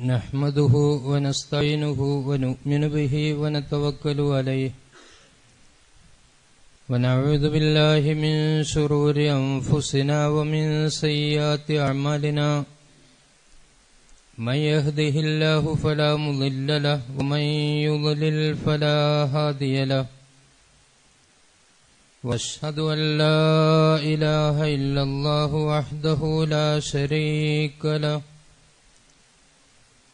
نحمده ونستعينه ونؤمن به ونتوكل عليه. ونعوذ بالله من شرور أنفسنا ومن سيئات أعمالنا. من يهده الله فلا مضل له ومن يضلل فلا هادي له. وأشهد أن لا إله إلا الله وحده لا شريك له.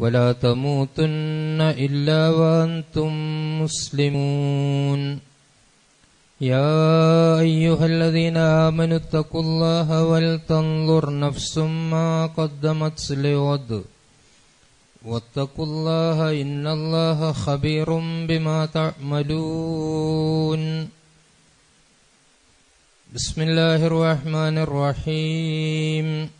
ولا تموتن إلا وأنتم مسلمون. يا أيها الذين آمنوا اتقوا الله ولتنظر نفس ما قدمت لغد. واتقوا الله إن الله خبير بما تعملون. بسم الله الرحمن الرحيم.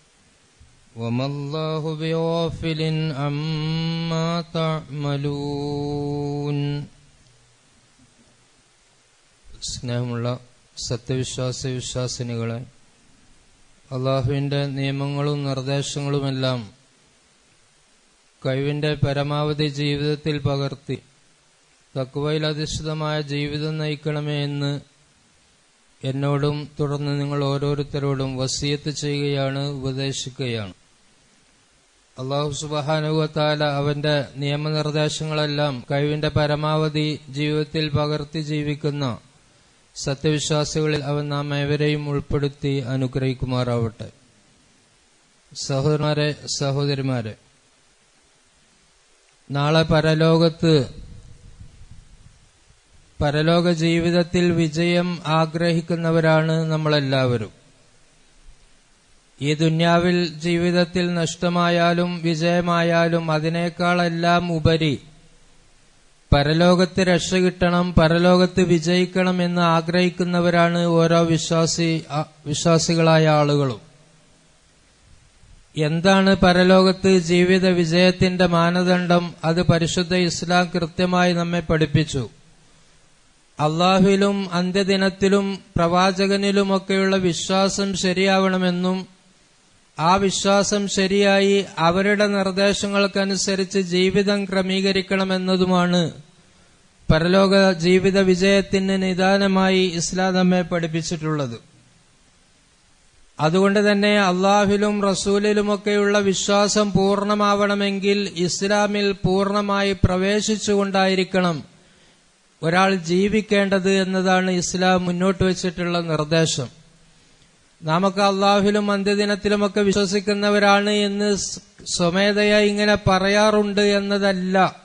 وما الله بغافل عما تعملون സ്നേഹമുള്ള സത്യവിശ്വാസ വിശ്വാസിനികളെ അള്ളാഹുവിൻ്റെ നിയമങ്ങളും നിർദ്ദേശങ്ങളുമെല്ലാം കഴിവിൻ്റെ പരമാവധി ജീവിതത്തിൽ പകർത്തി തക്കുവയിൽ അധിഷ്ഠിതമായ ജീവിതം നയിക്കണമേ എന്ന് എന്നോടും തുടർന്ന് നിങ്ങൾ ഓരോരുത്തരോടും വസീയത്ത് ചെയ്യുകയാണ് ഉപദേശിക്കുകയാണ് അള്ളാഹു സുബാനുവത്താല അവന്റെ നിയമനിർദ്ദേശങ്ങളെല്ലാം കഴിവിന്റെ പരമാവധി ജീവിതത്തിൽ പകർത്തി ജീവിക്കുന്ന സത്യവിശ്വാസികളിൽ അവൻ നാം ഏവരെയും ഉൾപ്പെടുത്തി അനുഗ്രഹിക്കുമാറാവട്ടെ. സഹോദരന്മാരെ സഹോദരിമാരെ നാളെ പരലോകത്ത് പരലോക ജീവിതത്തിൽ വിജയം ആഗ്രഹിക്കുന്നവരാണ് നമ്മളെല്ലാവരും. ഈ ദുന്യാവിൽ ജീവിതത്തിൽ നഷ്ടമായാലും വിജയമായാലും അതിനേക്കാളെല്ലാം ഉപരി പരലോകത്ത് രക്ഷ കിട്ടണം പരലോകത്ത് വിജയിക്കണം എന്ന് ആഗ്രഹിക്കുന്നവരാണ് ഓരോ വിശ്വാസി വിശ്വാസികളായ ആളുകളും. എന്താണ് പരലോകത്ത് ജീവിത വിജയത്തിന്റെ മാനദണ്ഡം? അത് പരിശുദ്ധ ഇസ്ലാം കൃത്യമായി നമ്മെ പഠിപ്പിച്ചു. അള്ളാഹുവിലും അന്ത്യദിനത്തിലും പ്രവാചകനിലുമൊക്കെയുള്ള വിശ്വാസം ശരിയാവണമെന്നും ആ വിശ്വാസം ശരിയായി അവരുടെ നിർദ്ദേശങ്ങൾക്കനുസരിച്ച് ജീവിതം ക്രമീകരിക്കണമെന്നതുമാണ്. പരലോക ജീവിത വിജയത്തിന് നിദാനമായി ഇസ്ലാം നമ്മെ പഠിപ്പിച്ചിട്ടുള്ളത്. അതുകൊണ്ട് തന്നെ അള്ളാഹുലും റസൂലിലുമൊക്കെയുള്ള വിശ്വാസം പൂർണമാവണമെങ്കിൽ ഇസ്ലാമിൽ പൂർണമായി പ്രവേശിച്ചുകൊണ്ടായിരിക്കണം ഒരാൾ ജീവിക്കേണ്ടത് എന്നതാണ് ഇസ്ലാം മുന്നോട്ട് വെച്ചിട്ടുള്ള നിർദ്ദേശം. നാമൊക്കെ അള്ളാഹുലും അന്ത്യദിനത്തിലുമൊക്കെ വിശ്വസിക്കുന്നവരാണ് എന്ന് സ്വമേധയ ഇങ്ങനെ പറയാറുണ്ട് എന്നതല്ല.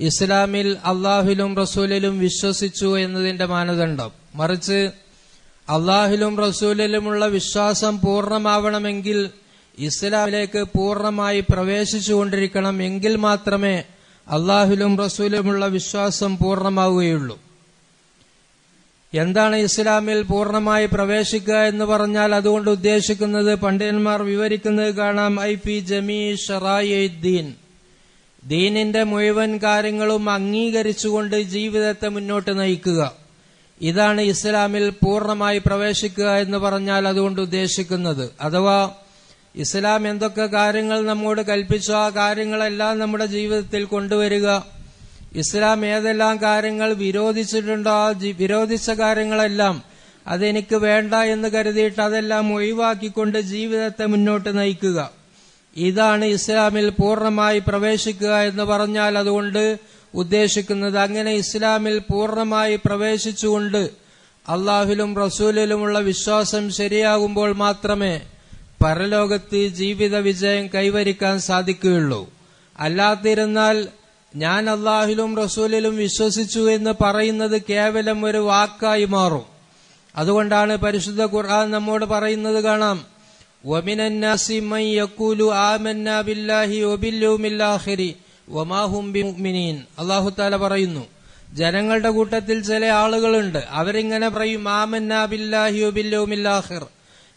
ഇസ്ലാമിൽ അള്ളാഹുലും റസൂലിലും വിശ്വസിച്ചു എന്നതിന്റെ മാനദണ്ഡം. മറിച്ച് അള്ളാഹിലും റസൂലിലുമുള്ള വിശ്വാസം പൂർണമാവണമെങ്കിൽ ഇസ്ലാമിലേക്ക് പൂർണമായി പ്രവേശിച്ചുകൊണ്ടിരിക്കണം എങ്കിൽ മാത്രമേ അള്ളാഹുലും റസൂലുമുള്ള വിശ്വാസം പൂർണമാവുകയുള്ളൂ. എന്താണ് ഇസ്ലാമിൽ പൂർണമായി പ്രവേശിക്കുക എന്ന് പറഞ്ഞാൽ അതുകൊണ്ട് ഉദ്ദേശിക്കുന്നത് പണ്ഡിതന്മാർ വിവരിക്കുന്നത് കാണാം ഐ പി ജമീ ഷറായുദ്ദീൻ. ദീനിന്റെ മുഴുവൻ കാര്യങ്ങളും അംഗീകരിച്ചുകൊണ്ട് ജീവിതത്തെ മുന്നോട്ട് നയിക്കുക. ഇതാണ് ഇസ്ലാമിൽ പൂർണമായി പ്രവേശിക്കുക എന്ന് പറഞ്ഞാൽ അതുകൊണ്ട് ഉദ്ദേശിക്കുന്നത്. അഥവാ ഇസ്ലാം എന്തൊക്കെ കാര്യങ്ങൾ നമ്മോട് കൽപ്പിച്ചോ ആ കാര്യങ്ങളെല്ലാം നമ്മുടെ ജീവിതത്തിൽ കൊണ്ടുവരിക. ഇസ്ലാം ഏതെല്ലാം കാര്യങ്ങൾ വിരോധിച്ചിട്ടുണ്ടോ ആ വിരോധിച്ച കാര്യങ്ങളെല്ലാം അതെനിക്ക് വേണ്ട എന്ന് കരുതിയിട്ട് അതെല്ലാം ഒഴിവാക്കിക്കൊണ്ട് ജീവിതത്തെ മുന്നോട്ട് നയിക്കുക. ഇതാണ് ഇസ്ലാമിൽ പൂർണമായി പ്രവേശിക്കുക എന്ന് പറഞ്ഞാൽ അതുകൊണ്ട് ഉദ്ദേശിക്കുന്നത് അങ്ങനെ ഇസ്ലാമിൽ പൂർണമായി പ്രവേശിച്ചുകൊണ്ട് അള്ളാഹുലും റസൂലിലുമുള്ള വിശ്വാസം ശരിയാകുമ്പോൾ മാത്രമേ പരലോകത്ത് ജീവിത വിജയം കൈവരിക്കാൻ സാധിക്കുകയുള്ളൂ. അല്ലാതിരുന്നാൽ ഞാൻ അള്ളാഹിലും റസൂലിലും വിശ്വസിച്ചു എന്ന് പറയുന്നത് കേവലം ഒരു വാക്കായി മാറും. അതുകൊണ്ടാണ് പരിശുദ്ധ ഖുർആൻ നമ്മോട് പറയുന്നത് കാണാം. അള്ളാഹു താല പറയുന്നു ജനങ്ങളുടെ കൂട്ടത്തിൽ ചില ആളുകളുണ്ട് അവരിങ്ങനെ പറയും ആമന്നാ ബില്ലാഹി ഒബില്ലുമില്ലാഹിർ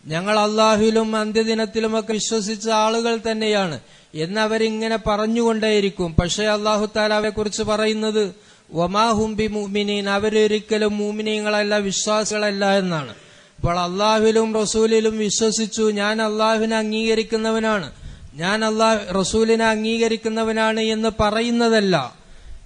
ഞങ്ങൾ അള്ളാഹുലും അന്ത്യദിനത്തിലുമൊക്കെ വിശ്വസിച്ച ആളുകൾ തന്നെയാണ്. എന്നവരിങ്ങനെ പറഞ്ഞുകൊണ്ടേയിരിക്കും. പക്ഷേ അള്ളാഹു താല അവരെ കുറിച്ച് പറയുന്നത് ഒമാഹും ബി മുഅ്മിനീൻ അവരൊരിക്കലും മൂമിനീങ്ങളല്ല വിശ്വാസികളല്ല എന്നാണ്. അപ്പോൾ അള്ളാഹുവിലും റസൂലിലും വിശ്വസിച്ചു ഞാൻ അള്ളാഹുവിനെ അംഗീകരിക്കുന്നവനാണ്. ഞാൻ അള്ളാഹ് റസൂലിനെ അംഗീകരിക്കുന്നവനാണ് എന്ന് പറയുന്നതല്ല.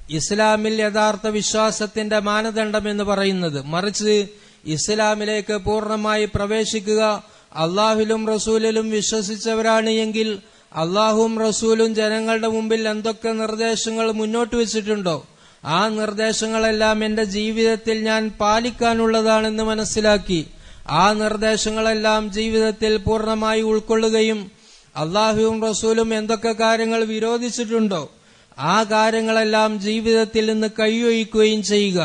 ഇസ്ലാമിൽ യഥാർത്ഥ വിശ്വാസത്തിന്റെ മാനദണ്ഡം എന്ന് പറയുന്നത്. മറിച്ച് ഇസ്ലാമിലേക്ക് പൂർണമായി പ്രവേശിക്കുക അള്ളാഹുലും റസൂലിലും വിശ്വസിച്ചവരാണ് എങ്കിൽ അള്ളാഹും റസൂലും ജനങ്ങളുടെ മുമ്പിൽ എന്തൊക്കെ നിർദ്ദേശങ്ങൾ മുന്നോട്ട് വെച്ചിട്ടുണ്ടോ ആ നിർദ്ദേശങ്ങളെല്ലാം എന്റെ ജീവിതത്തിൽ ഞാൻ പാലിക്കാനുള്ളതാണെന്ന് മനസ്സിലാക്കി ആ നിർദ്ദേശങ്ങളെല്ലാം ജീവിതത്തിൽ പൂർണമായി ഉൾക്കൊള്ളുകയും അള്ളാഹുവും റസൂലും എന്തൊക്കെ കാര്യങ്ങൾ വിരോധിച്ചിട്ടുണ്ടോ ആ കാര്യങ്ങളെല്ലാം ജീവിതത്തിൽ നിന്ന് കൈയൊഴിക്കുകയും ചെയ്യുക.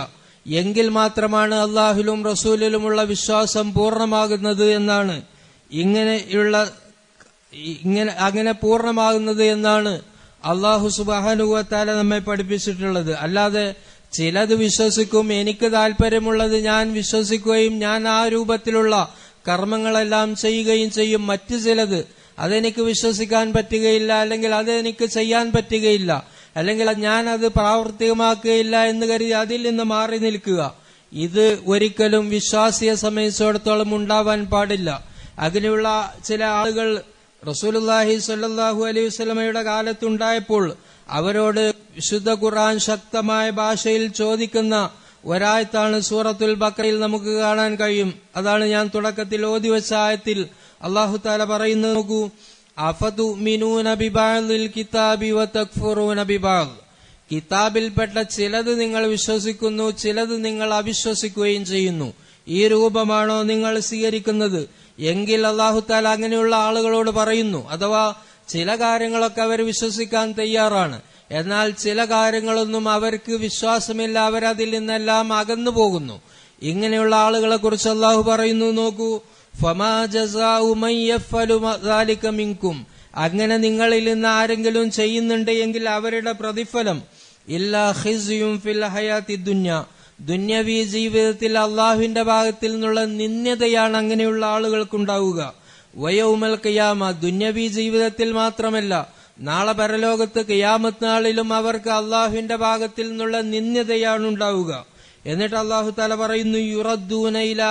എങ്കിൽ മാത്രമാണ് അള്ളാഹുലും റസൂലിലുമുള്ള വിശ്വാസം പൂർണമാകുന്നത് എന്നാണ് ഇങ്ങനെയുള്ള ഇങ്ങനെ അങ്ങനെ പൂർണമാകുന്നത് എന്നാണ് അള്ളാഹു സുബാനുവത്താല നമ്മെ പഠിപ്പിച്ചിട്ടുള്ളത്. അല്ലാതെ ചിലത് വിശ്വസിക്കും എനിക്ക് താല്പര്യമുള്ളത് ഞാൻ വിശ്വസിക്കുകയും ഞാൻ ആ രൂപത്തിലുള്ള കർമ്മങ്ങളെല്ലാം ചെയ്യുകയും ചെയ്യും. മറ്റു ചിലത് അതെനിക്ക് വിശ്വസിക്കാൻ പറ്റുകയില്ല അല്ലെങ്കിൽ അതെനിക്ക് ചെയ്യാൻ പറ്റുകയില്ല അല്ലെങ്കിൽ ഞാൻ അത് പ്രാവർത്തികമാക്കുകയില്ല എന്ന് കരുതി അതിൽ നിന്ന് മാറി നിൽക്കുക. ഇത് ഒരിക്കലും വിശ്വാസിയെ സംബന്ധിച്ചിടത്തോളം ഉണ്ടാവാൻ പാടില്ല. അങ്ങനെയുള്ള ചില ആളുകൾ റസൂലുല്ലാഹി സ്വല്ലല്ലാഹു അലൈഹി വസല്ലമയുടെ കാലത്തുണ്ടായപ്പോൾ അവരോട് വിശുദ്ധ ഖുർആൻ ശക്തമായ ഭാഷയിൽ ചോദിക്കുന്ന ഒരായത്താണ് സൂറത്തുൽ ബക്കറയിൽ നമുക്ക് കാണാൻ കഴിയും. അതാണ് ഞാൻ തുടക്കത്തിൽ ഓതി വെച്ച ആയത്തിൽ അള്ളാഹു താല പറയുന്നത് നോക്കൂ. അഫതു കിതാബിൽപ്പെട്ട ചിലത് നിങ്ങൾ വിശ്വസിക്കുന്നു ചിലത് നിങ്ങൾ അവിശ്വസിക്കുകയും ചെയ്യുന്നു. ഈ രൂപമാണോ നിങ്ങൾ സ്വീകരിക്കുന്നത്? എങ്കിൽ അള്ളാഹു താല അങ്ങനെയുള്ള ആളുകളോട് പറയുന്നു. അഥവാ ചില കാര്യങ്ങളൊക്കെ അവർ വിശ്വസിക്കാൻ തയ്യാറാണ്. എന്നാൽ ചില കാര്യങ്ങളൊന്നും അവർക്ക് വിശ്വാസമില്ല അവരതിൽ നിന്നെല്ലാം അകന്നു പോകുന്നു. ഇങ്ങനെയുള്ള ആളുകളെ കുറിച്ച് അള്ളാഹു പറയുന്നു നോക്കൂ ഫമാ ജസാഉ മൻ യഫ്അലു ദാലിക അങ്ങനെ നിങ്ങളിൽ നിന്ന് ആരെങ്കിലും ചെയ്യുന്നുണ്ട് എങ്കിൽ അവരുടെ പ്രതിഫലം ഇല്ലാ ഖിസ്യും ഫിൽ ഹയാത്തി ദുന്യ. ദുന്യവി ജീവിതത്തിൽ അള്ളാഹുവിന്റെ ഭാഗത്തിൽ നിന്നുള്ള നിന്ദ്യതയാണ് അങ്ങനെയുള്ള ആളുകൾക്കുണ്ടാവുക. വയോമൽ കയ്യാമ ദുന്യവി ജീവിതത്തിൽ മാത്രമല്ല നാളെ പരലോകത്ത് കയ്യാമത്ത് നാളിലും അവർക്ക് അള്ളാഹുവിന്റെ ഭാഗത്തിൽ നിന്നുള്ള നിന്ദ്യതയാണ് ഉണ്ടാവുക. എന്നിട്ട് അള്ളാഹു തല പറയുന്നു യുറദ്ദൂനയില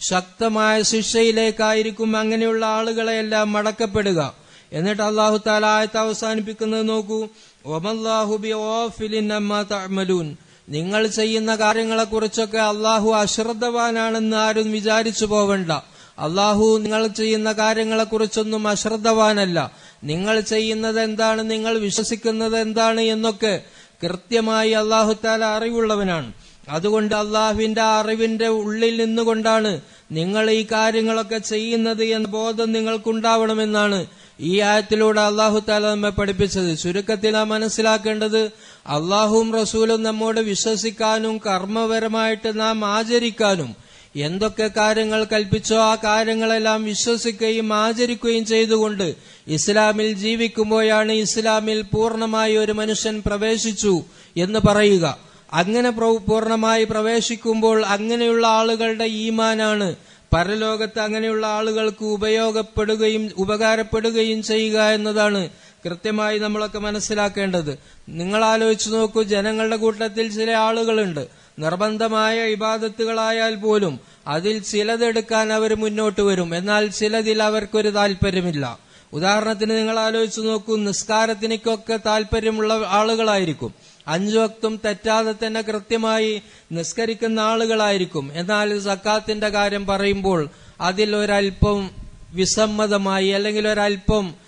ശക്തമായ ശിക്ഷയിലേക്കായിരിക്കും അങ്ങനെയുള്ള ആളുകളെയെല്ലാം മടക്കപ്പെടുക. എന്നിട്ട് അള്ളാഹു താല ആയത്ത് അവസാനിപ്പിക്കുന്നത് നോക്കൂ ഒമല്ലാഹുബി ഓഫിലിൻ അമ്മ തഅമലൂൻ. നിങ്ങൾ ചെയ്യുന്ന കാര്യങ്ങളെക്കുറിച്ചൊക്കെ അള്ളാഹു അശ്രദ്ധവാനാണെന്ന് ആരും വിചാരിച്ചു പോവണ്ട. അള്ളാഹു നിങ്ങൾ ചെയ്യുന്ന കാര്യങ്ങളെക്കുറിച്ചൊന്നും അശ്രദ്ധവാനല്ല. നിങ്ങൾ ചെയ്യുന്നത് എന്താണ് നിങ്ങൾ വിശ്വസിക്കുന്നത് എന്താണ് എന്നൊക്കെ കൃത്യമായി അള്ളാഹു താല അറിവുള്ളവനാണ്. അതുകൊണ്ട് അള്ളാഹുവിന്റെ അറിവിന്റെ ഉള്ളിൽ നിന്നുകൊണ്ടാണ് നിങ്ങൾ ഈ കാര്യങ്ങളൊക്കെ ചെയ്യുന്നത് എന്ന ബോധം നിങ്ങൾക്കുണ്ടാവണമെന്നാണ് ഈ ആയത്തിലൂടെ അള്ളാഹു താല നമ്മെ പഠിപ്പിച്ചത്. ചുരുക്കത്തിൽ ആ മനസ്സിലാക്കേണ്ടത് അള്ളാഹുവും റസൂലും നമ്മോട് വിശ്വസിക്കാനും കർമ്മപരമായിട്ട് നാം ആചരിക്കാനും എന്തൊക്കെ കാര്യങ്ങൾ കൽപ്പിച്ചോ ആ കാര്യങ്ങളെല്ലാം വിശ്വസിക്കുകയും ആചരിക്കുകയും ചെയ്തുകൊണ്ട് ഇസ്ലാമിൽ ജീവിക്കുമ്പോഴാണ് ഇസ്ലാമിൽ പൂർണമായി ഒരു മനുഷ്യൻ പ്രവേശിച്ചു എന്ന് പറയുക. അങ്ങനെ പൂർണമായി പ്രവേശിക്കുമ്പോൾ അങ്ങനെയുള്ള ആളുകളുടെ ഈമാനാണ് പരലോകത്ത് അങ്ങനെയുള്ള ആളുകൾക്ക് ഉപയോഗപ്പെടുകയും ഉപകാരപ്പെടുകയും ചെയ്യുക എന്നതാണ് കൃത്യമായി നമ്മളൊക്കെ മനസ്സിലാക്കേണ്ടത്. നിങ്ങൾ ആലോചിച്ചു നോക്കൂ ജനങ്ങളുടെ കൂട്ടത്തിൽ ചില ആളുകളുണ്ട്. നിർബന്ധമായ ഇബാദത്തുകളായാൽ പോലും അതിൽ ചിലതെടുക്കാൻ അവർ മുന്നോട്ട് വരും. എന്നാൽ ചിലതിൽ അവർക്കൊരു താല്പര്യമില്ല ഉദാഹരണത്തിന് നിങ്ങൾ ആലോചിച്ചു നോക്കൂ നിസ്കാരത്തിനൊക്കെ താല്പര്യമുള്ള ആളുകളായിരിക്കും. അഞ്ചു വക്തും തെറ്റാതെ തന്നെ കൃത്യമായി നിസ്കരിക്കുന്ന ആളുകളായിരിക്കും. എന്നാൽ സക്കാത്തിന്റെ കാര്യം പറയുമ്പോൾ അതിൽ ഒരൽപ്പം വിസമ്മതമായി അല്ലെങ്കിൽ ഒരല്പം മ-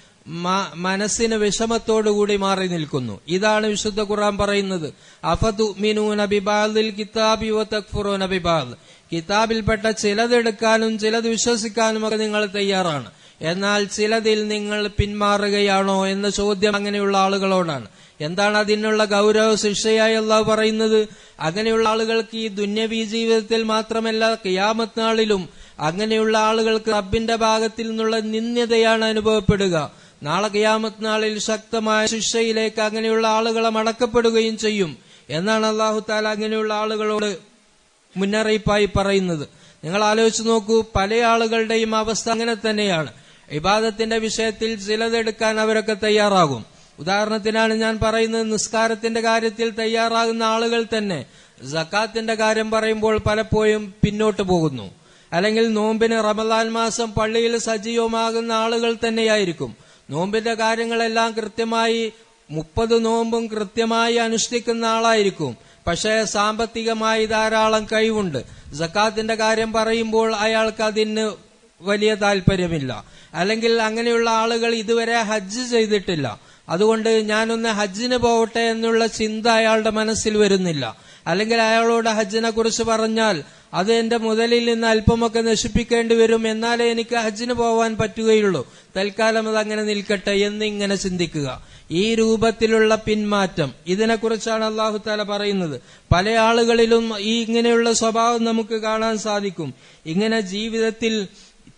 മനസ്സിന് വിഷമത്തോടുകൂടി മാറി നിൽക്കുന്നു. ഇതാണ് വിശുദ്ധ ഖുർആൻ പറയുന്നത്. അഫതു അഫതുമിനൂന ബിബാദിൽ കിതാബി വതക്ഫുറൂന നബിബാദ് കിതാബിൽപ്പെട്ട ചിലതെടുക്കാനും ചിലത് വിശ്വസിക്കാനും ഒക്കെ നിങ്ങൾ തയ്യാറാണ്. എന്നാൽ ചിലതിൽ നിങ്ങൾ പിന്മാറുകയാണോ എന്ന ചോദ്യം അങ്ങനെയുള്ള ആളുകളോടാണ്. എന്താണ് അതിനുള്ള ഗൗരവ ശിക്ഷയായി അള്ളാഹു പറയുന്നത്? അങ്ങനെയുള്ള ആളുകൾക്ക് ഈ ദുന്യവി ജീവിതത്തിൽ മാത്രമല്ല കിയാമത്ത് നാളിലും അങ്ങനെയുള്ള ആളുകൾക്ക് റബ്ബിന്റെ ഭാഗത്തിൽ നിന്നുള്ള നിന്ദ്യതയാണ് അനുഭവപ്പെടുക. നാളെ കിയാമത്ത് നാളിൽ ശക്തമായ ശിക്ഷയിലേക്ക് അങ്ങനെയുള്ള ആളുകളെ മടക്കപ്പെടുകയും ചെയ്യും. എന്നാണ് അള്ളാഹു താല അങ്ങനെയുള്ള ആളുകളോട് മുന്നറിയിപ്പായി പറയുന്നത്. നിങ്ങൾ ആലോചിച്ച് നോക്കൂ പല ആളുകളുടെയും അവസ്ഥ അങ്ങനെ തന്നെയാണ്. ഇബാദത്തിന്റെ വിഷയത്തിൽ ചിലതെടുക്കാൻ അവരൊക്കെ തയ്യാറാകും. ഉദാഹരണത്തിനാണ് ഞാൻ പറയുന്നത് നിസ്കാരത്തിന്റെ കാര്യത്തിൽ തയ്യാറാകുന്ന ആളുകൾ തന്നെ ജക്കാത്തിന്റെ കാര്യം പറയുമ്പോൾ പലപ്പോഴും പിന്നോട്ട് പോകുന്നു. അല്ലെങ്കിൽ നോമ്പിന് റമദാൻ മാസം പള്ളിയിൽ സജീവമാകുന്ന ആളുകൾ തന്നെയായിരിക്കും. നോമ്പിന്റെ കാര്യങ്ങളെല്ലാം കൃത്യമായി മുപ്പത് നോമ്പും കൃത്യമായി അനുഷ്ഠിക്കുന്ന ആളായിരിക്കും. പക്ഷേ സാമ്പത്തികമായി ധാരാളം കഴിവുണ്ട്. ജക്കാത്തിന്റെ കാര്യം പറയുമ്പോൾ അയാൾക്ക് അതിന് വലിയ താല്പര്യമില്ല. അല്ലെങ്കിൽ അങ്ങനെയുള്ള ആളുകൾ ഇതുവരെ ഹജ്ജ് ചെയ്തിട്ടില്ല. അതുകൊണ്ട് ഞാനൊന്ന് ഹജ്ജിന് പോവട്ടെ എന്നുള്ള ചിന്ത അയാളുടെ മനസ്സിൽ വരുന്നില്ല. അല്ലെങ്കിൽ അയാളോട് ഹജ്ജിനെ കുറിച്ച് പറഞ്ഞാൽ അത് എന്റെ മുതലിൽ നിന്ന് അല്പമൊക്കെ നശിപ്പിക്കേണ്ടി വരും എന്നാലേ എനിക്ക് ഹജ്ജിന് പോവാൻ പറ്റുകയുള്ളൂ. തൽക്കാലം അത് അങ്ങനെ നിൽക്കട്ടെ എന്നിങ്ങനെ ചിന്തിക്കുക. ഈ രൂപത്തിലുള്ള പിന്മാറ്റം ഇതിനെക്കുറിച്ചാണ് അള്ളാഹു താല പറയുന്നത്. പല ആളുകളിലും ഈ ഇങ്ങനെയുള്ള സ്വഭാവം നമുക്ക് കാണാൻ സാധിക്കും. ഇങ്ങനെ ജീവിതത്തിൽ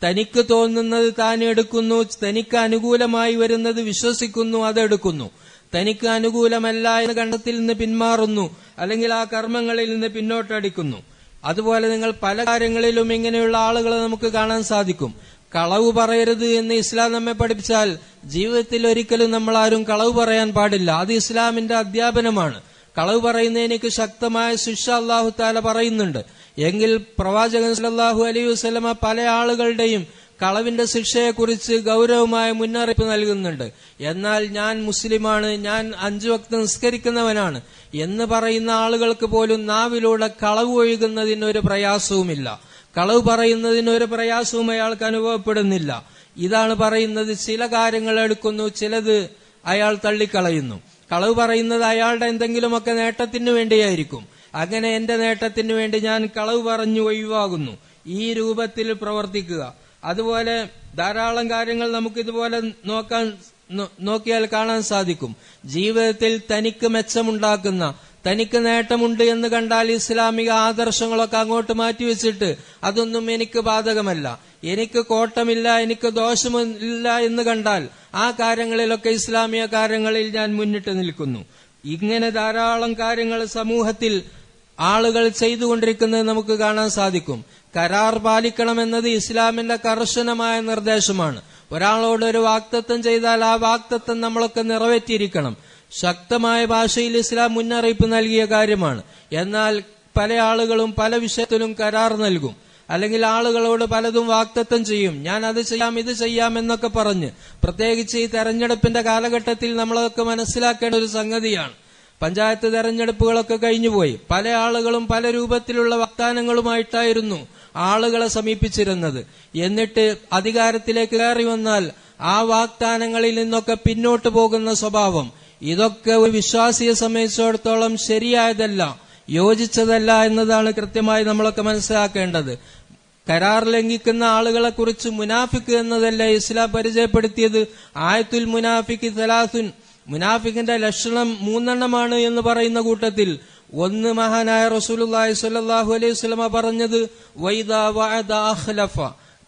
തനിക്ക് തോന്നുന്നത് താൻ എടുക്കുന്നു തനിക്ക് അനുകൂലമായി വരുന്നത് വിശ്വസിക്കുന്നു അതെടുക്കുന്നു. തനിക്ക് അനുകൂലമല്ല എന്ന കണ്ടത്തിൽ നിന്ന് പിന്മാറുന്നു. അല്ലെങ്കിൽ ആ കർമ്മങ്ങളിൽ നിന്ന് പിന്നോട്ടടിക്കുന്നു. അതുപോലെ നിങ്ങൾ പല കാര്യങ്ങളിലും ഇങ്ങനെയുള്ള ആളുകളെ നമുക്ക് കാണാൻ സാധിക്കും. കളവ് പറയരുത് എന്ന് ഇസ്ലാം നമ്മെ പഠിപ്പിച്ചാൽ ജീവിതത്തിൽ ഒരിക്കലും നമ്മൾ ആരും കളവ് പറയാൻ പാടില്ല. അത് ഇസ്ലാമിന്റെ അധ്യാപനമാണ്. കളവ് പറയുന്നതിനേക്ക് ശക്തമായ ശിക്ഷ അള്ളാഹു താല പറയുന്നുണ്ട്. എങ്കിൽ പ്രവാചകൻ സല്ലാഹു അലൈഹി വസല്ലമ പല ആളുകളുടെയും കളവിന്റെ ശിക്ഷയെക്കുറിച്ച് ഗൗരവമായ മുന്നറിയിപ്പ് നൽകുന്നുണ്ട്. എന്നാൽ ഞാൻ മുസ്ലിമാണ് ഞാൻ അഞ്ചു വക്ത നിസ്കരിക്കുന്നവനാണ് എന്ന് പറയുന്ന ആളുകൾക്ക് പോലും നാവിലൂടെ കളവ് ഒഴുകുന്നതിന് ഒരു പ്രയാസവുമില്ല. കളവ് പറയുന്നതിന് ഒരു പ്രയാസവും അയാൾക്ക് അനുഭവപ്പെടുന്നില്ല. ഇതാണ് പറയുന്നത് ചില കാര്യങ്ങൾ എടുക്കുന്നു ചിലത് അയാൾ തള്ളിക്കളയുന്നു. കളവ് പറയുന്നത് അയാളുടെ എന്തെങ്കിലുമൊക്കെ നേട്ടത്തിന് വേണ്ടിയായിരിക്കും. അങ്ങനെ എന്റെ നേട്ടത്തിന് വേണ്ടി ഞാൻ കളവ് പറഞ്ഞു ഒഴിവാകുന്നു. ഈ രൂപത്തിൽ പ്രവർത്തിക്കുക. അതുപോലെ ധാരാളം കാര്യങ്ങൾ നമുക്ക് ഇതുപോലെ നോക്കാൻ നോക്കിയാൽ കാണാൻ സാധിക്കും. ജീവിതത്തിൽ തനിക്ക് മെച്ചമുണ്ടാക്കുന്ന തനിക്ക് നേട്ടമുണ്ട് എന്ന് കണ്ടാൽ ഇസ്ലാമിക ആദർശങ്ങളൊക്കെ അങ്ങോട്ട് മാറ്റിവെച്ചിട്ട് അതൊന്നും എനിക്ക് ബാധകമല്ല. എനിക്ക് കോട്ടമില്ല എനിക്ക് ദോഷമില്ല എന്ന് കണ്ടാൽ ആ കാര്യങ്ങളിലൊക്കെ ഇസ്ലാമിക കാര്യങ്ങളിൽ ഞാൻ മുന്നിട്ട് നിൽക്കുന്നു. ഇങ്ങനെ ധാരാളം കാര്യങ്ങൾ സമൂഹത്തിൽ ആളുകൾ ചെയ്തുകൊണ്ടിരിക്കുന്നത് നമുക്ക് കാണാൻ സാധിക്കും. കരാർ പാലിക്കണമെന്നത് ഇസ്ലാമിന്റെ കർശനമായ നിർദ്ദേശമാണ്. ഒരാളോട് ഒരു വാക്തത്വം ചെയ്താൽ ആ വാക്തത്വം നമ്മളൊക്കെ നിറവേറ്റിയിരിക്കണം. ശക്തമായ ഭാഷയിൽ ഇസ്ലാം മുന്നറിയിപ്പ് നൽകിയ കാര്യമാണ്. എന്നാൽ പല ആളുകളും പല വിഷയത്തിലും കരാർ നൽകും. അല്ലെങ്കിൽ ആളുകളോട് പലതും വാക്തത്വം ചെയ്യും. ഞാൻ അത് ചെയ്യാം ഇത് ചെയ്യാം എന്നൊക്കെ പറഞ്ഞ് പ്രത്യേകിച്ച് ഈ തെരഞ്ഞെടുപ്പിന്റെ കാലഘട്ടത്തിൽ നമ്മളൊക്കെ മനസ്സിലാക്കേണ്ട ഒരു സംഗതിയാണ്. പഞ്ചായത്ത് തെരഞ്ഞെടുപ്പുകളൊക്കെ കഴിഞ്ഞുപോയി. പല ആളുകളും പല രൂപത്തിലുള്ള വാഗ്ദാനങ്ങളുമായിട്ടായിരുന്നു ആളുകളെ സമീപിച്ചിരുന്നത്. എന്നിട്ട് അധികാരത്തിലേക്ക് കയറി വന്നാൽ ആ വാഗ്ദാനങ്ങളിൽ നിന്നൊക്കെ പിന്നോട്ട് പോകുന്ന സ്വഭാവം. ഇതൊക്കെ ഒരു വിശ്വാസിയെ സംബന്ധിച്ചിടത്തോളം ശരിയായതല്ല യോജിച്ചതല്ല എന്നതാണ് കൃത്യമായി നമ്മളൊക്കെ മനസ്സിലാക്കേണ്ടത്. കരാർ ലംഘിക്കുന്ന ആളുകളെ കുറിച്ച് മുനാഫിക്ക് എന്നതല്ല ഇസ്ലാം പരിചയപ്പെടുത്തിയത്. ആയത്തുൽ മുനാഫിക്ക് സലാസുൻ. മുനാഫിക്കിന്റെ ലക്ഷണം മൂന്നെണ്ണമാണ് എന്ന് പറയുന്ന കൂട്ടത്തിൽ ഒന്ന് മഹാനായ റസൂലുള്ളാഹി സ്വല്ലല്ലാഹു അലൈഹി വസല്ലമ പറഞ്ഞത് വൈദാ വഅദ അഖ്ലഫ.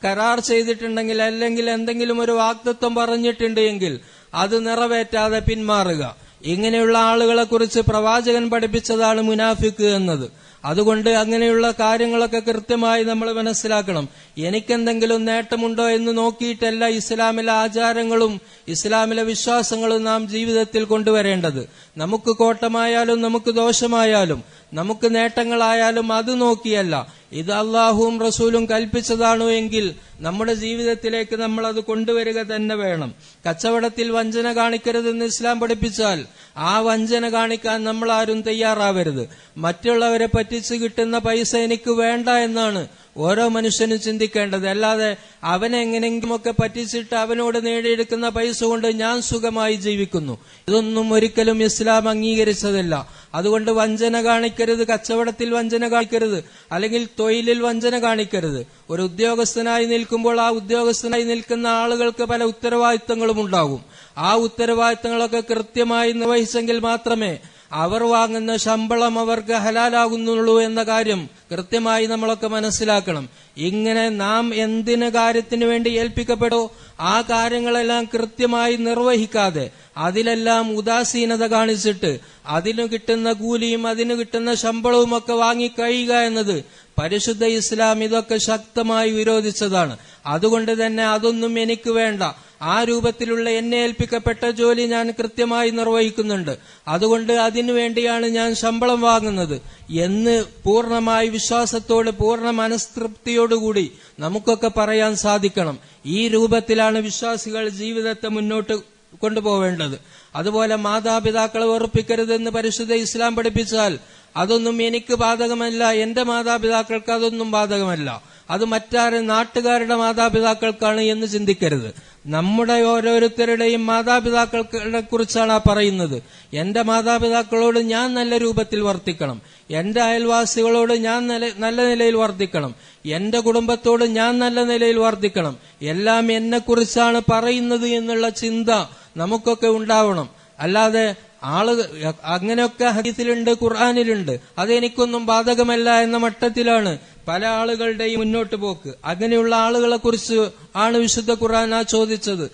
കരാർ ചെയ്തിട്ടുണ്ടെങ്കിൽ അല്ലെങ്കിൽ എന്തെങ്കിലും ഒരു വാക്തത്വം പറഞ്ഞിട്ടുണ്ട് എങ്കിൽ അത് നിറവേറ്റാതെ പിന്മാറുക. ഇങ്ങനെയുള്ള ആളുകളെ കുറിച്ച് പ്രവാചകൻ പഠിപ്പിച്ചതാണ് മുനാഫിക്ക് എന്നത്. അതുകൊണ്ട് അങ്ങനെയുള്ള കാര്യങ്ങളൊക്കെ കൃത്യമായി നമ്മൾ മനസ്സിലാക്കണം. എനിക്കെന്തെങ്കിലും നേട്ടമുണ്ടോ എന്ന് നോക്കിയിട്ടല്ല ഇസ്ലാമിലെ ആചാരങ്ങളും ഇസ്ലാമിലെ വിശ്വാസങ്ങളും നാം ജീവിതത്തിൽ കൊണ്ടുവരേണ്ടത്. നമുക്ക് കോട്ടമായാലും നമുക്ക് ദോഷമായാലും നമുക്ക് നേട്ടങ്ങളായാലും അത് നോക്കിയല്ല. ഇത് അള്ളാഹുവും റസൂലും കൽപ്പിച്ചതാണോ എങ്കിൽ നമ്മുടെ ജീവിതത്തിലേക്ക് നമ്മൾ അത് കൊണ്ടുവരിക തന്നെ വേണം. കച്ചവടത്തിൽ വഞ്ചന കാണിക്കരുതെന്ന് ഇസ്ലാം പഠിപ്പിച്ചാൽ ആ വഞ്ചന കാണിക്കാൻ നമ്മൾ ആരും തയ്യാറാവരുത്. മറ്റുള്ളവരെ പറ്റിച്ച് കിട്ടുന്ന പൈസ എനിക്ക് വേണ്ട എന്നാണ് ഓരോ മനുഷ്യനും ചിന്തിക്കേണ്ടത് അല്ലാതെ അവനെ എങ്ങനെയെങ്കിലുമൊക്കെ പറ്റിച്ചിട്ട് അവനോട് നേടിയെടുക്കുന്ന പൈസ കൊണ്ട് ഞാൻ സുഖമായി ജീവിക്കുന്നു. ഇതൊന്നും ഒരിക്കലും ഇസ്ലാം അംഗീകരിച്ചതല്ല. അതുകൊണ്ട് വഞ്ചന കാണിക്കരുത് കച്ചവടത്തിൽ വഞ്ചന കാണിക്കരുത് അല്ലെങ്കിൽ തൊഴിലിൽ വഞ്ചന കാണിക്കരുത്. ഒരു ഉദ്യോഗസ്ഥനായി നിൽക്കുമ്പോൾ ആ ഉദ്യോഗസ്ഥനായി നിൽക്കുന്ന ആളുകൾക്ക് പല ഉത്തരവാദിത്തങ്ങളും ഉണ്ടാകും. ആ ഉത്തരവാദിത്തങ്ങളൊക്കെ കൃത്യമായി നിർവഹിച്ചെങ്കിൽ മാത്രമേ അവർ വാങ്ങുന്ന ശമ്പളം അവർക്ക് ഹലാലാകുന്നുള്ളൂ എന്ന കാര്യം കൃത്യമായി നമ്മളൊക്കെ മനസ്സിലാക്കണം. ഇങ്ങനെ നാം എന്തിന് കാര്യത്തിന് വേണ്ടി ഏൽപ്പിക്കപ്പെടോ ആ കാര്യങ്ങളെല്ലാം കൃത്യമായി നിർവഹിക്കാതെ അതിലെല്ലാം ഉദാസീനത കാണിച്ചിട്ട് അതിനു കിട്ടുന്ന കൂലിയും അതിന് കിട്ടുന്ന ശമ്പളവും ഒക്കെ വാങ്ങിക്കഴിയുക എന്നത് പരിശുദ്ധ ഇസ്ലാം ഇതൊക്കെ ശക്തമായി വിരോധിച്ചതാണ്. അതുകൊണ്ട് തന്നെ അതൊന്നും എനിക്ക് വേണ്ട. ആ രൂപത്തിലുള്ള എന്നെ ഏൽപ്പിക്കപ്പെട്ട ജോലി ഞാൻ കൃത്യമായി നിർവഹിക്കുന്നുണ്ട്. അതുകൊണ്ട് അതിനു വേണ്ടിയാണ് ഞാൻ ശമ്പളം വാങ്ങുന്നത് എന്ന് പൂർണമായി വിശ്വാസത്തോട് പൂർണ മനസ്തൃപ്തിയോടുകൂടി നമുക്കൊക്കെ പറയാൻ സാധിക്കണം. ഈ രൂപത്തിലാണ് വിശ്വാസികൾ ജീവിതത്തെ മുന്നോട്ട് കൊണ്ടുപോവേണ്ടത്. അതുപോലെ മാതാപിതാക്കളെ വെറുപ്പിക്കരുതെന്ന് പരിശുദ്ധ ഇസ്ലാം പഠിപ്പിച്ചാൽ അതൊന്നും എനിക്ക് ബാധകമല്ല. എന്റെ മാതാപിതാക്കൾക്ക് അതൊന്നും ബാധകമല്ല. അത് മറ്റാരെ നാട്ടുകാരുടെ മാതാപിതാക്കൾക്കാണ് എന്ന് ചിന്തിക്കരുത്. നമ്മുടെ ഓരോരുത്തരുടെയും മാതാപിതാക്കളെ കുറിച്ചാണ് ആ പറയുന്നത്. എന്റെ മാതാപിതാക്കളോട് ഞാൻ നല്ല രൂപത്തിൽ വർത്തിക്കണം. എന്റെ അയൽവാസികളോട് ഞാൻ നല്ല- നിലയിൽ വർദ്ധിക്കണം എന്റെ കുടുംബത്തോട് ഞാൻ നല്ല നിലയിൽ വർദ്ധിക്കണം എല്ലാം എന്നെ കുറിച്ചാണ് പറയുന്നത് എന്നുള്ള ചിന്ത നമുക്കൊക്കെ ഉണ്ടാവണം. അല്ലാതെ ആൾ അങ്ങനെയൊക്കെ ഹദീസിലുണ്ട് ഖുർആാനിലുണ്ട്. അതെനിക്കൊന്നും ബാധകമല്ല എന്ന മട്ടത്തിലാണ് പല ആളുകളുടെയും മുന്നോട്ട് പോക്ക്. അങ്ങനെയുള്ള ആളുകളെ കുറിച്ച് ആണ് വിശുദ്ധ ഖുർആൻ ആ ചോദിച്ചത്.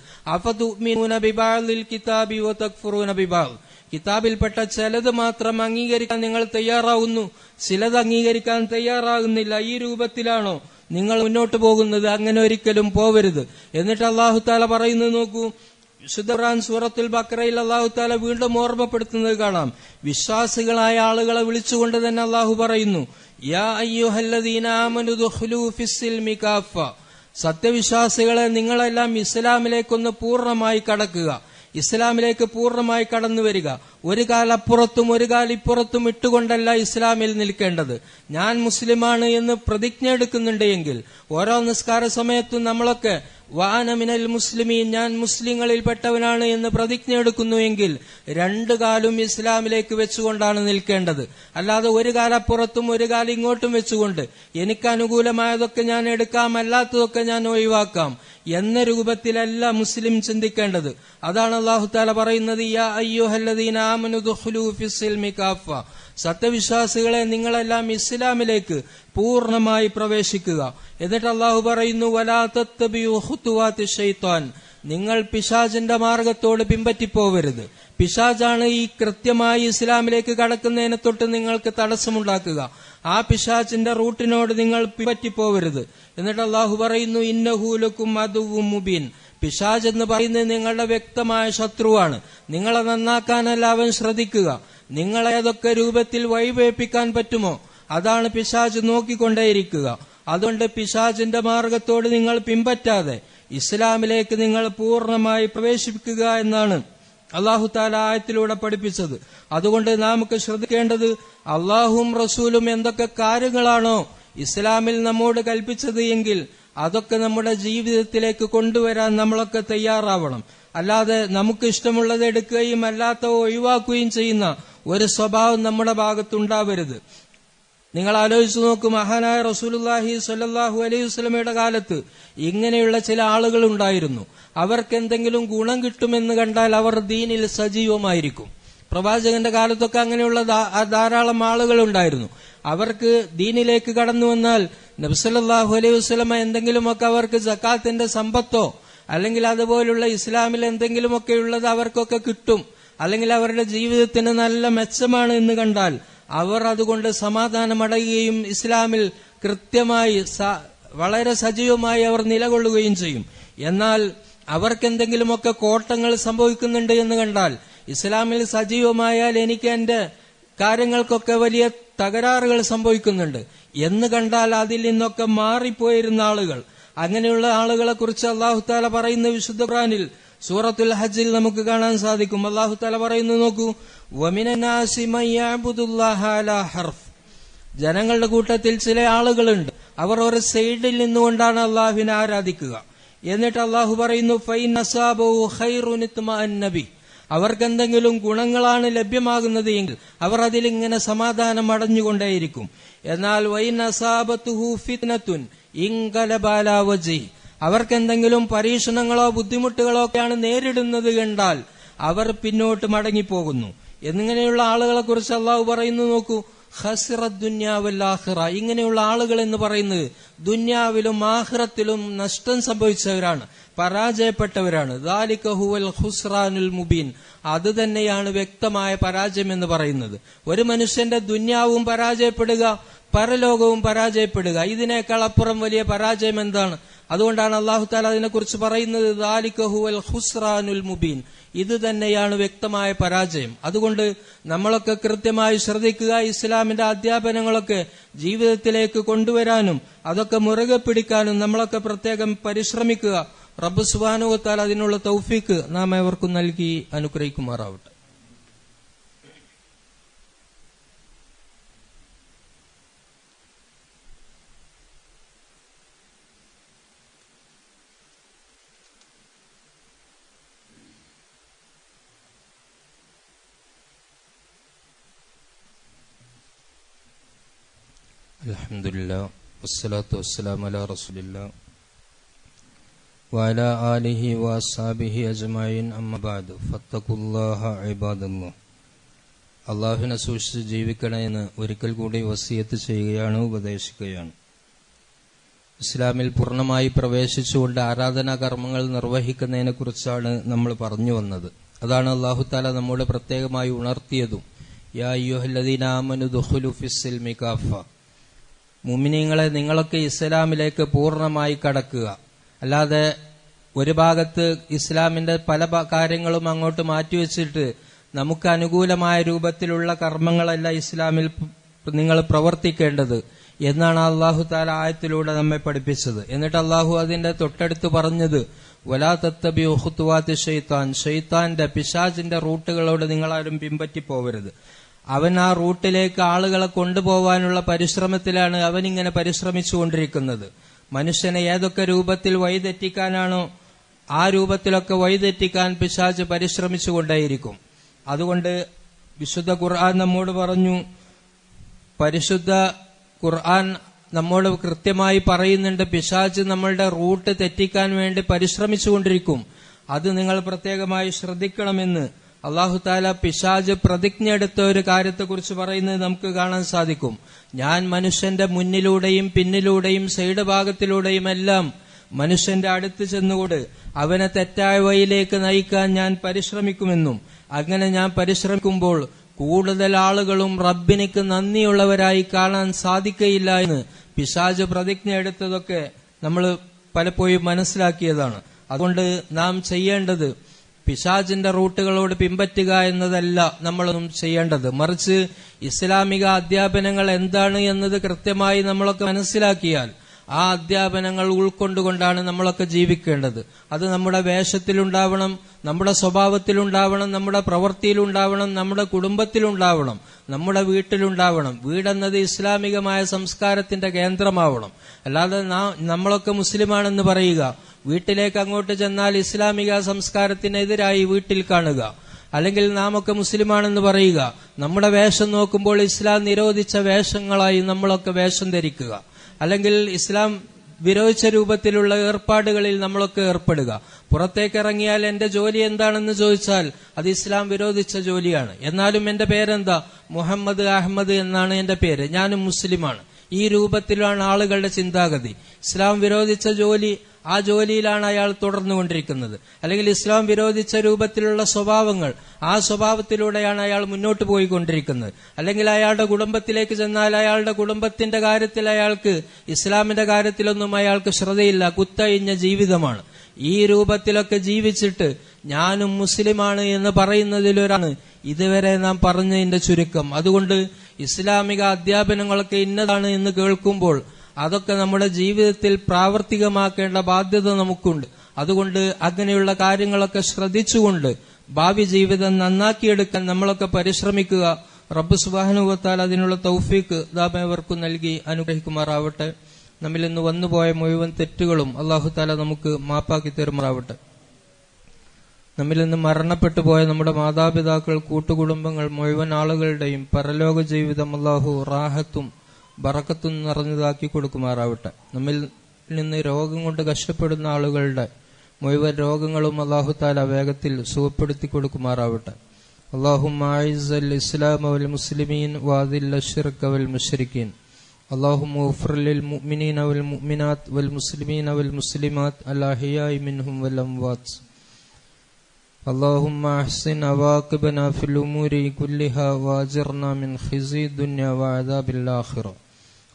കിതാബിൽപ്പെട്ട ചിലത് മാത്രം അംഗീകരിക്കാൻ നിങ്ങൾ തയ്യാറാവുന്നു. ചിലത് അംഗീകരിക്കാൻ തയ്യാറാകുന്നില്ല. ഈ രൂപത്തിലാണോ നിങ്ങൾ മുന്നോട്ട് പോകുന്നത്? അങ്ങനെ ഒരിക്കലും പോവരുത്. എന്നിട്ട് അള്ളാഹു താല പറയുന്നത് നോക്കൂ വിശുദ്ധ ഖുർആൻ സൂറത്തുൽ ബക്രയിൽ അള്ളാഹു താല വീണ്ടും ഓർമ്മപ്പെടുത്തുന്നത് കാണാം. വിശ്വാസികളായ ആളുകളെ വിളിച്ചുകൊണ്ട് തന്നെ അള്ളാഹു പറയുന്നു യാ സത്യവിശ്വാസികളെ നിങ്ങളെല്ലാം ഇസ്ലാമിലേക്കൊന്ന് പൂർണമായി കടക്കുക. ഇസ്ലാമിലേക്ക് പൂർണമായി കടന്നു വരിക. ഒരു കാലപ്പുറത്തും ഒരു കാലിപ്പുറത്തും ഇട്ടുകൊണ്ടല്ല ഇസ്ലാമിൽ നിൽക്കേണ്ടത്. ഞാൻ മുസ്ലിമാണ് എന്ന് പ്രതിജ്ഞ എടുക്കുന്നുണ്ട് എങ്കിൽ ഓരോ നിസ്കാര സമയത്തും നമ്മളൊക്കെ വാനമിനൽ മുസ്ലിമീൻ ഞാൻ മുസ്ലിങ്ങളിൽപ്പെട്ടവനാണ് എന്ന് പ്രതിജ്ഞ എടുക്കുന്നുവെങ്കിൽ രണ്ടു കാലും ഇസ്ലാമിലേക്ക് വെച്ചുകൊണ്ടാണ് നിൽക്കേണ്ടത്. അല്ലാതെ ഒരു കാലപ്പുറത്തും ഒരു കാലം ഇങ്ങോട്ടും വെച്ചുകൊണ്ട് എനിക്ക് അനുകൂലമായതൊക്കെ ഞാൻ എടുക്കാം അല്ലാത്തതൊക്കെ ഞാൻ ഒഴിവാക്കാം എന്ന രൂപത്തിലല്ല മുസ്ലിം ചിന്തിക്കേണ്ടത്. അതാണ് അള്ളാഹു താല പറയുന്നത് യാ സത്യവിശ്വാസികളെ നിങ്ങളെല്ലാം ഇസ്ലാമിലേക്ക് പൂർണമായി പ്രവേശിക്കുക. എന്നിട്ട് അള്ളാഹു പറയുന്നു വലാ തത്തബിയു ഖുതുവാത്തി ഷൈത്താൻ നിങ്ങൾ പിശാജിന്റെ മാർഗത്തോട് പിമ്പറ്റിപ്പോവരുത് പിശാജാണ് ഈ കൃത്യമായി ഇസ്ലാമിലേക്ക് കടക്കുന്നതിനെ തൊട്ട് നിങ്ങൾക്ക് തടസ്സമുണ്ടാക്കുക. ആ പിശാജിന്റെ റൂട്ടിനോട് നിങ്ങൾ പിമ്പറ്റിപ്പോവരുത് എന്നിട്ട് അള്ളാഹു പറയുന്നു ഇന്നഹൂലക്കും മധുവും മുബീൻ. പിശാജ് എന്ന് പറയുന്നത് നിങ്ങളുടെ വ്യക്തമായ ശത്രുവാണ്. നിങ്ങളെ നന്നാക്കാനല്ല അവൻ ശ്രദ്ധിക്കുക. നിങ്ങളെ ഏതൊക്കെ രൂപത്തിൽ വഴിവേപ്പിക്കാൻ പറ്റുമോ? അതാണ് പിശാജ് നോക്കിക്കൊണ്ടേയിരിക്കുക. അതുകൊണ്ട് പിശാജിന്റെ മാർഗത്തോട് നിങ്ങൾ പിമ്പറ്റാതെ ഇസ്ലാമിലേക്ക് നിങ്ങൾ പൂർണമായി പ്രവേശിപ്പിക്കുക എന്നാണ് അള്ളാഹു താല ആയത്തിലൂടെ പഠിപ്പിച്ചത്. അതുകൊണ്ട് നമുക്ക് ശ്രദ്ധിക്കേണ്ടത് അള്ളാഹും റസൂലും എന്തൊക്കെ കാര്യങ്ങളാണോ ഇസ്ലാമിൽ നമ്മോട് കൽപ്പിച്ചത് എങ്കിൽ അതൊക്കെ നമ്മുടെ ജീവിതത്തിലേക്ക് കൊണ്ടുവരാൻ നമ്മളൊക്കെ തയ്യാറാവണം. അല്ലാതെ നമുക്ക് ഇഷ്ടമുള്ളത് എടുക്കുകയും അല്ലാത്തവ ഒഴിവാക്കുകയും ചെയ്യുന്ന ഒരു സ്വഭാവം നമ്മുടെ ഭാഗത്തുണ്ടാവരുത്. നിങ്ങൾ ആലോചിച്ചു നോക്കും മഹാനായ റസൂലുല്ലാഹി സ്വല്ലല്ലാഹു അലൈഹി വസല്ലമയുടെ കാലത്ത് ഇങ്ങനെയുള്ള ചില ആളുകൾ ഉണ്ടായിരുന്നു. അവർക്ക് എന്തെങ്കിലും ഗുണം കിട്ടുമെന്ന് കണ്ടാൽ അവർ ദീനിൽ സജീവമായിരിക്കും. പ്രവാചകന്റെ കാലത്തൊക്കെ അങ്ങനെയുള്ള ധാരാളം ആളുകൾ ഉണ്ടായിരുന്നു. അവർക്ക് ദീനിലേക്ക് കടന്നു വന്നാൽ നബ്സല്ലാഹു അലൈഹി വസ്ലമ എന്തെങ്കിലുമൊക്കെ അവർക്ക് ജക്കാത്തിന്റെ സമ്പത്തോ അല്ലെങ്കിൽ അതുപോലുള്ള ഇസ്ലാമിൽ എന്തെങ്കിലുമൊക്കെ ഉള്ളത് അവർക്കൊക്കെ കിട്ടും. അല്ലെങ്കിൽ അവരുടെ ജീവിതത്തിന് നല്ല മെച്ചമാണ് എന്ന് കണ്ടാൽ അവർ അതുകൊണ്ട് സമാധാനമടയുകയും ഇസ്ലാമിൽ കൃത്യമായി വളരെ സജീവമായി അവർ നിലകൊള്ളുകയും ചെയ്യും. എന്നാൽ അവർക്കെന്തെങ്കിലുമൊക്കെ കോട്ടങ്ങൾ സംഭവിക്കുന്നുണ്ട് എന്ന് കണ്ടാൽ ഇസ്ലാമിൽ സജീവമായാൽ എനിക്ക് എന്റെ കാര്യങ്ങൾക്കൊക്കെ വലിയ തകരാറുകൾ സംഭവിക്കുന്നുണ്ട്. എന്ന് കണ്ടാൽ അതിൽ നിന്നൊക്കെ മാറിപ്പോയിരുന്ന ആളുകൾ അങ്ങനെയുള്ള ആളുകളെ കുറിച്ച് അള്ളാഹു താല പറയുന്ന വിശുദ്ധ ഖുറാനിൽ സൂറത്തുൽ ഹജ്ജിൽ നമുക്ക് കാണാൻ സാധിക്കും. അള്ളാഹു താല പറയുന്നു നോക്കൂ "വമിനന്നാസി മൻ അലാ ഹർഫ്. ജനങ്ങളുടെ കൂട്ടത്തിൽ ചില ആളുകളുണ്ട്. അവർ ഒരു സൈഡിൽ നിന്നുകൊണ്ടാണ് അള്ളാഹുവിനെ ആരാധിക്കുക. എന്നിട്ട് അള്ളാഹു പറയുന്നു ഇത്മഅന്നബി അവർക്ക് എന്തെങ്കിലും ഗുണങ്ങളാണ് ലഭ്യമാകുന്നത് എങ്കിൽ അവർ അതിലിങ്ങനെ സമാധാനം അടഞ്ഞുകൊണ്ടേയിരിക്കും. എന്നാൽ വൈ ഫിത്നത്തുൻ. ഇങ്കലബാലാവജി അവർക്ക് എന്തെങ്കിലും പരീക്ഷണങ്ങളോ ബുദ്ധിമുട്ടുകളോ ഒക്കെയാണ് നേരിടുന്നത് കണ്ടാൽ അവർ പിന്നോട്ട് മടങ്ങിപ്പോകുന്നു. എന്നിങ്ങനെയുള്ള ആളുകളെ കുറിച്ച് അള്ളാഹു പറയുന്നു നോക്കൂ ഹസിറദ്ദുന്യാവല്ലാഹിറ ഇങ്ങനെയുള്ള ആളുകൾ എന്ന് പറയുന്നത് ദുന്യാവിലും ആഹ്റത്തിലും നഷ്ടം സംഭവിച്ചവരാണ് പരാജയപ്പെട്ടവരാണ്. ദാലിക ഹുവൽ മുബീൻ. അത് തന്നെയാണ് വ്യക്തമായ പരാജയം എന്ന് പറയുന്നത്. ഒരു മനുഷ്യന്റെ ദുന്യാവും പരാജയപ്പെടുക പരലോകവും പരാജയപ്പെടുക. ഇതിനേക്കാൾ അപ്പുറം വലിയ പരാജയം എന്താണ്? അതുകൊണ്ടാണ് അള്ളാഹു താല അതിനെക്കുറിച്ച് പറയുന്നത് മുബീൻ. ഇത് തന്നെയാണ് വ്യക്തമായ പരാജയം. അതുകൊണ്ട് നമ്മളൊക്കെ കൃത്യമായി ശ്രദ്ധിക്കുക ഇസ്ലാമിന്റെ അധ്യാപനങ്ങളൊക്കെ ജീവിതത്തിലേക്ക് കൊണ്ടുവരാനും അതൊക്കെ മുറുകെ പിടിക്കാനും നമ്മളൊക്കെ പ്രത്യേകം പരിശ്രമിക്കുക. റബ്ബ് സുബാനുവത്താൽ അതിനുള്ള തൗഫീക്ക് നാം ഏവർക്കും നൽകി അനുഗ്രഹിക്കുമാറാവട്ടെ. الحمد لله والصلاة والسلام على رسول الله وعلى آله وأصحابه أجمعين أما بعد فاتقوا الله عباد الله അള്ളാഹുവിനെ സൂക്ഷിച്ച് ജീവിക്കണമെന്ന് ഒരിക്കൽ കൂടി വസിയത്ത് ചെയ്യുകയാണ് ഉപദേശിക്കുകയാണ് ഇസ്ലാമിൽ പൂർണ്ണമായി പ്രവേശിച്ചുകൊണ്ട് ആരാധനാ കർമ്മങ്ങൾ നിർവഹിക്കുന്നതിനെ കുറിച്ചാണ് നമ്മൾ പറഞ്ഞു വന്നത് അതാണ് അള്ളാഹു താല നമ്മോട് പ്രത്യേകമായി ഉണർത്തിയതും യാ യുഹല്ലദീനാമനു ദുഖുലു ഫിസ്സിൽമി കാഫ മുമിനിങ്ങളെ നിങ്ങളൊക്കെ ഇസ്ലാമിലേക്ക് പൂർണമായി കടക്കുക. അല്ലാതെ ഒരു ഭാഗത്ത് ഇസ്ലാമിന്റെ പല കാര്യങ്ങളും അങ്ങോട്ട് മാറ്റിവെച്ചിട്ട് നമുക്ക് അനുകൂലമായ രൂപത്തിലുള്ള കർമ്മങ്ങളല്ല ഇസ്ലാമിൽ നിങ്ങൾ പ്രവർത്തിക്കേണ്ടത് എന്നാണ് അള്ളാഹു താല ആയത്തിലൂടെ നമ്മെ പഠിപ്പിച്ചത്. എന്നിട്ട് അള്ളാഹു അതിന്റെ തൊട്ടടുത്ത് പറഞ്ഞത് വലാ തത്തബി ഹുത്തുവാത്ത് ഷെയ്ത്താൻ ഷെയ്ത്താന്റെ പിശാജിന്റെ റൂട്ടുകളോട് നിങ്ങളാരും പിമ്പറ്റി പോവരുത് അവൻ ആ റൂട്ടിലേക്ക് ആളുകളെ കൊണ്ടുപോവാനുള്ള പരിശ്രമത്തിലാണ് അവൻ ഇങ്ങനെ പരിശ്രമിച്ചുകൊണ്ടിരിക്കുന്നത്. മനുഷ്യനെ ഏതൊക്കെ രൂപത്തിൽ വഴിതെറ്റിക്കാനാണോ ആ രൂപത്തിലൊക്കെ വഴിതെറ്റിക്കാൻ പിശാജ് പരിശ്രമിച്ചുകൊണ്ടേയിരിക്കും. അതുകൊണ്ട് വിശുദ്ധ ഖുർആൻ നമ്മോട് പറഞ്ഞു പരിശുദ്ധ ഖുർആൻ നമ്മോട് കൃത്യമായി പറയുന്നുണ്ട് പിശാജ് നമ്മളുടെ റൂട്ട് തെറ്റിക്കാൻ വേണ്ടി പരിശ്രമിച്ചുകൊണ്ടിരിക്കും. അത് നിങ്ങൾ പ്രത്യേകമായി ശ്രദ്ധിക്കണമെന്ന് അള്ളാഹു താല പിശാജ് പ്രതിജ്ഞ എടുത്ത ഒരു കാര്യത്തെക്കുറിച്ച് പറയുന്നത് നമുക്ക് കാണാൻ സാധിക്കും. ഞാൻ മനുഷ്യന്റെ മുന്നിലൂടെയും പിന്നിലൂടെയും സൈഡ് ഭാഗത്തിലൂടെയും എല്ലാം മനുഷ്യന്റെ അടുത്ത് ചെന്നുകൂട് അവനെ തെറ്റായ വഴിയിലേക്ക് നയിക്കാൻ ഞാൻ പരിശ്രമിക്കുമെന്നും അങ്ങനെ ഞാൻ പരിശ്രമിക്കുമ്പോൾ കൂടുതൽ ആളുകളും റബ്ബിനിക്ക് നന്ദിയുള്ളവരായി കാണാൻ സാധിക്കയില്ല എന്ന് പിശാജ് പ്രതിജ്ഞ എടുത്തതൊക്കെ നമ്മൾ പലപ്പോഴും മനസ്സിലാക്കിയതാണ്. അതുകൊണ്ട് നാം ചെയ്യേണ്ടത് പിശാജിന്റെ റൂട്ടുകളോട് പിമ്പറ്റുക എന്നതല്ല നമ്മളൊന്നും ചെയ്യേണ്ടത്. മറിച്ച് ഇസ്ലാമിക അധ്യാപനങ്ങൾ എന്താണ് എന്നത് കൃത്യമായി നമ്മളൊക്കെ മനസ്സിലാക്കിയാൽ ആ അധ്യാപനങ്ങൾ ഉൾക്കൊണ്ടുകൊണ്ടാണ് നമ്മളൊക്കെ ജീവിക്കേണ്ടത്. അത് നമ്മുടെ വേഷത്തിലുണ്ടാവണം നമ്മുടെ സ്വഭാവത്തിലുണ്ടാവണം നമ്മുടെ പ്രവൃത്തിയിലുണ്ടാവണം നമ്മുടെ കുടുംബത്തിലുണ്ടാവണം നമ്മുടെ വീട്ടിലുണ്ടാവണം. വീടെന്നത് ഇസ്ലാമികമായ സംസ്കാരത്തിന്റെ കേന്ദ്രമാവണം. അല്ലാതെ നമ്മളൊക്കെ മുസ്ലിമാണെന്ന് പറയുക വീട്ടിലേക്ക് അങ്ങോട്ട് ചെന്നാൽ ഇസ്ലാമിക സംസ്കാരത്തിനെതിരായി വീട്ടിൽ കാണുക. അല്ലെങ്കിൽ നാം ഒക്കെ മുസ്ലിമാണെന്ന് പറയുക നമ്മുടെ വേഷം നോക്കുമ്പോൾ ഇസ്ലാം നിരോധിച്ച വേഷങ്ങളായി നമ്മളൊക്കെ വേഷം ധരിക്കുക. അല്ലെങ്കിൽ ഇസ്ലാം വിരോധിച്ച രൂപത്തിലുള്ള ഏർപ്പാടുകളിൽ നമ്മളൊക്കെ ഏർപ്പെടുക. പുറത്തേക്ക് ഇറങ്ങിയാൽ എന്റെ ജോലി എന്താണെന്ന് ചോദിച്ചാൽ അത് ഇസ്ലാം വിരോധിച്ച ജോലിയാണ്. എന്നാലും എന്റെ പേരെന്താ? മുഹമ്മദ് അഹമ്മദ് എന്നാണ് എന്റെ പേര്. ഞാനും മുസ്ലിമാണ്. ഈ രൂപത്തിലാണ് ആളുകളുടെ ചിന്താഗതി. ഇസ്ലാം വിരോധിച്ച ജോലി ആ ജോലിയിലാണ് അയാൾ തുടർന്നു കൊണ്ടിരിക്കുന്നത് അല്ലെങ്കിൽ ഇസ്ലാം വിരോധിച്ച രൂപത്തിലുള്ള സ്വഭാവങ്ങൾ ആ സ്വഭാവത്തിലൂടെയാണ് അയാൾ മുന്നോട്ട് പോയിക്കൊണ്ടിരിക്കുന്നത്. അല്ലെങ്കിൽ അയാളുടെ കുടുംബത്തിലേക്ക് ചെന്നാൽ അയാളുടെ കുടുംബത്തിന്റെ കാര്യത്തിൽ അയാൾക്ക് ഇസ്ലാമിന്റെ കാര്യത്തിലൊന്നും അയാൾക്ക് ശ്രദ്ധയില്ല. കുത്തഴിഞ്ഞ ജീവിതമാണ്. ഈ രൂപത്തിലൊക്കെ ജീവിച്ചിട്ട് ഞാനും മുസ്ലിമാണ് എന്ന് പറയുന്നതിലൊരാണ്. ഇതുവരെ നാം പറഞ്ഞതിന്റെ ചുരുക്കം. അതുകൊണ്ട് ഇസ്ലാമിക അധ്യാപനങ്ങളൊക്കെ ഇന്നതാണ് എന്ന് കേൾക്കുമ്പോൾ അതൊക്കെ നമ്മുടെ ജീവിതത്തിൽ പ്രാവർത്തികമാക്കേണ്ട ബാധ്യത നമുക്കുണ്ട്. അതുകൊണ്ട് അങ്ങനെയുള്ള കാര്യങ്ങളൊക്കെ ശ്രദ്ധിച്ചുകൊണ്ട് ഭാവി ജീവിതം നന്നാക്കിയെടുക്കാൻ നമ്മളൊക്കെ പരിശ്രമിക്കുക. റബ്ബ് സുബാനുവത്താൽ അതിനുള്ള തൗഫീക്ക് ദാമേവർക്കും നൽകി അനുഗ്രഹിക്കുമാറാവട്ടെ. നമ്മിൽ ഇന്ന് വന്നുപോയ മുഴുവൻ തെറ്റുകളും അള്ളാഹു താല നമുക്ക് മാപ്പാക്കി തരുമാറാവട്ടെ. നമ്മിൽ നിന്ന് മരണപ്പെട്ടു പോയ നമ്മുടെ മാതാപിതാക്കൾ കൂട്ടുകുടുംബങ്ങൾ മുഴുവൻ ആളുകളുടെയും പരലോക ജീവിതം അല്ലാഹു റാഹത്തും ബറക്കത്തും നിറഞ്ഞതാക്കി കൊടുക്കുമാറാവട്ടെ. നമ്മിൽ നിന്ന് രോഗം കൊണ്ട് കഷ്ടപ്പെടുന്ന ആളുകളുടെ മുഴുവൻ രോഗങ്ങളും അള്ളാഹു താല വേഗത്തിൽ സുഖപ്പെടുത്തി കൊടുക്കുമാറാവട്ടെ. അൽ ഇസ്ലാം അവൽ മുസ്ലിമീൻ വാദിൽ അഷിർക്ക് അവൽ മുഷരിക്കീൻ അള്ളാഹു മുഫ്രലിൽ മുഅ്മിനീൻ അവൽ മുഅ്മിനാത്ത് വൽ മുസ്ലിമീൻ അവൽ മുസ്ലിമാത്ത് അല്ലാഹിയായി മിൻഹും വൽ അംവാത്ത്. اللهم احسن عواقبنا في الأمور كلها وأجرنا من خزي الدنيا وعذاب الآخرة.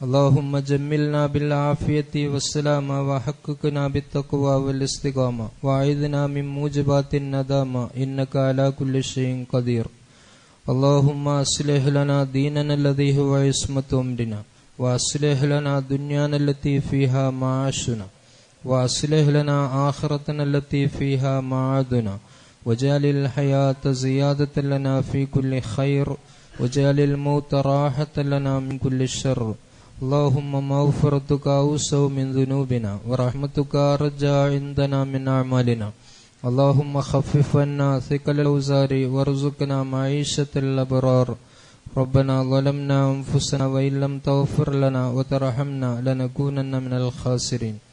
اللهم جملنا بالعافية والسلامة وحققنا بالتقوى والاستقامة. وأعذنا من موجبات الندامة. إنك على كل شيء قدير. اللهم أصلح لنا ديننا الذي هو عصمة أمرنا. وأصلح لنا دنيانا التي فيها معاشنا. وأصلح لنا آخرتنا التي فيها معادنا. وجعل الحياة زيادة لنا في كل خير وجعل الموت راحة لنا من كل شر. اللهم مغفرتك أوسع من ذنوبنا ورحمتك أرجى عندنا من أعمالنا. اللهم خفف عنا ثقل الأوزار وارزقنا معيشة الأبرار. ربنا ظلمنا أنفسنا وإن لم تغفر لنا وترحمنا لنكونن من الخاسرين.